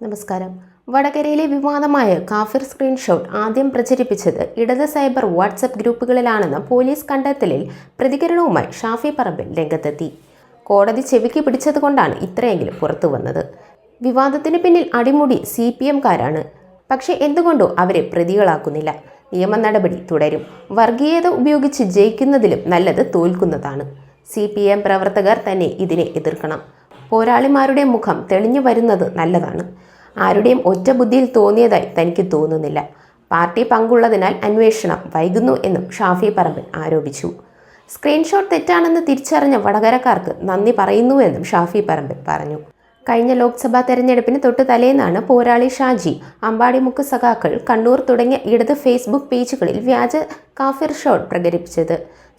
നമസ്കാരം. വടകരയിലെ വിവാദമായ കാഫിർ സ്ക്രീൻഷോട്ട് ആദ്യം പ്രചരിപ്പിച്ചത് ഇടത് സൈബർ വാട്സപ്പ് ഗ്രൂപ്പുകളിലാണെന്ന പോലീസ് കണ്ടെത്തലിൽ പ്രതികരണവുമായി ഷാഫി പറമ്പിൽ രംഗത്തെത്തി. കോടതി ചെവിക്ക് പിടിച്ചതുകൊണ്ടാണ് ഇത്രയെങ്കിലും പുറത്തു വന്നത്. വിവാദത്തിന് പിന്നിൽ അടിമുടി സി പി എംകാരാണ്. പക്ഷേ എന്തുകൊണ്ടോ അവരെ പ്രതികളാക്കുന്നില്ല. നിയമ നടപടി തുടരും. വർഗീയത ഉപയോഗിച്ച് ജയിക്കുന്നതിലും നല്ലത് തോൽക്കുന്നതാണ്. സി പി എം പ്രവർത്തകർ തന്നെ ഇതിനെ എതിർക്കണം. പോരാളിമാരുടെ മുഖം തെളിഞ്ഞു വരുന്നത് നല്ലതാണ്. ആരുടെയും ഒറ്റ ബുദ്ധിയിൽ തോന്നിയതായി തനിക്ക് തോന്നുന്നില്ല. പാർട്ടി പങ്കുള്ളതിനാൽ അന്വേഷണം വൈകുന്നു എന്നും ഷാഫി പറമ്പിൽ ആരോപിച്ചു. സ്ക്രീൻഷോട്ട് തെറ്റാണെന്ന് തിരിച്ചറിഞ്ഞ വടകരക്കാർക്ക് നന്ദി പറയുന്നുവെന്നും ഷാഫി പറമ്പിൽ പറഞ്ഞു. കഴിഞ്ഞ ലോക്സഭാ തെരഞ്ഞെടുപ്പിന് തൊട്ടു തലേന്നാണ് പോരാളി ഷാജി അമ്പാടിമുക്ക് സഖാക്കൾ കണ്ണൂർ തുടങ്ങിയ ഇടത് ഫേസ്ബുക്ക് പേജുകളിൽ വ്യാജ കാഫിർ ഷോട്ട് പ്രചരിപ്പിച്ചത്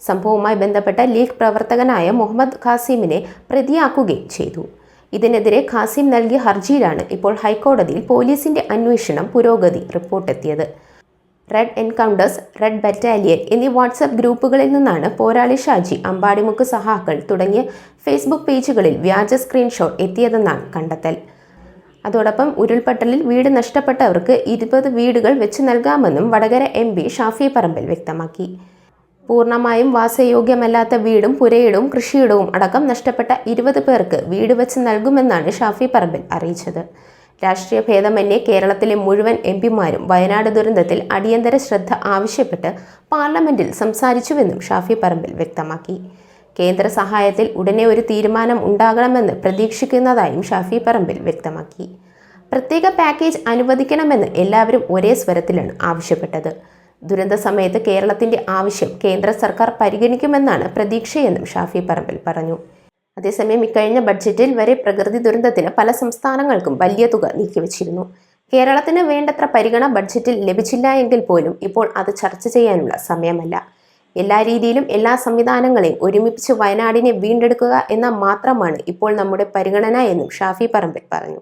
സംഭവവുമായി ബന്ധപ്പെട്ട ലീഗ് പ്രവർത്തകനായ മുഹമ്മദ് ഖാസിമിനെ പ്രതിയാക്കുകയും ചെയ്തു. ഇതിനെതിരെ ഖാസിം നൽകിയ ഹർജിയിലാണ് ഇപ്പോൾ ഹൈക്കോടതിയിൽ പോലീസിന്റെ അന്വേഷണം പുരോഗതി റിപ്പോർട്ടെത്തിയത്. റെഡ് എൻകൗണ്ടേഴ്സ് റെഡ് ബറ്റാലിയൻ എന്നീ വാട്സാപ്പ് ഗ്രൂപ്പുകളിൽ നിന്നാണ് പോരാളി ഷാജി അമ്പാടിമുക്ക് സഹാക്കൾ തുടങ്ങിയ ഫേസ്ബുക്ക് പേജുകളിൽ വ്യാജ സ്ക്രീൻഷോട്ട് എത്തിയതെന്നാണ് കണ്ടെത്തൽ. അതോടൊപ്പം ഉരുൾപൊട്ടലിൽ വീട് നഷ്ടപ്പെട്ടവർക്ക് ഇരുപത് വീടുകൾ വെച്ച് നൽകാമെന്നും വടകര എം പി ഷാഫി പറമ്പിൽ വ്യക്തമാക്കി. പൂർണമായും വാസയോഗ്യമല്ലാത്ത വീടും പുരയിടവും കൃഷിയിടവും അടക്കം നഷ്ടപ്പെട്ട ഇരുപത് പേർക്ക് വീട് വെച്ച് നൽകുമെന്നാണ് ഷാഫി പറമ്പിൽ അറിയിച്ചത്. രാഷ്ട്രീയ ഭേദമന്യേ കേരളത്തിലെ മുഴുവൻ എം പിമാരും വയനാട് ദുരന്തത്തിൽ അടിയന്തര ശ്രദ്ധ ആവശ്യപ്പെട്ട് പാർലമെന്റിൽ സംസാരിച്ചുവെന്നും ഷാഫി പറമ്പിൽ വ്യക്തമാക്കി. കേന്ദ്ര സഹായത്തിൽ ഉടനെ ഒരു തീരുമാനം ഉണ്ടാകണമെന്ന് പ്രതീക്ഷിക്കുന്നതായും ഷാഫി പറമ്പിൽ വ്യക്തമാക്കി. പ്രത്യേക പാക്കേജ് അനുവദിക്കണമെന്ന് എല്ലാവരും ഒരേ സ്വരത്തിലാണ് ആവശ്യപ്പെട്ടത്. ദുരന്ത സമയത്ത് കേരളത്തിന്റെ ആവശ്യം കേന്ദ്ര സർക്കാർ പരിഗണിക്കുമെന്നാണ് പ്രതീക്ഷയെന്നും ഷാഫി പറമ്പിൽ പറഞ്ഞു. അതേസമയം ഇക്കഴിഞ്ഞ ബഡ്ജറ്റിൽ വരെ പ്രകൃതി ദുരന്തത്തിന് പല സംസ്ഥാനങ്ങൾക്കും വലിയ തുക നീക്കിവച്ചിരുന്നു. കേരളത്തിന് വേണ്ടത്ര പരിഗണന ബഡ്ജറ്റിൽ ലഭിച്ചില്ല എങ്കിൽ പോലും ഇപ്പോൾ അത് ചർച്ച ചെയ്യാനുള്ള സമയമല്ല. എല്ലാ രീതിയിലും എല്ലാ സംവിധാനങ്ങളെയും ഒരുമിപ്പിച്ച് വയനാടിനെ വീണ്ടെടുക്കുക എന്ന മാത്രമാണ് ഇപ്പോൾ നമ്മുടെ പരിഗണന എന്നും ഷാഫി പറമ്പിൽ പറഞ്ഞു.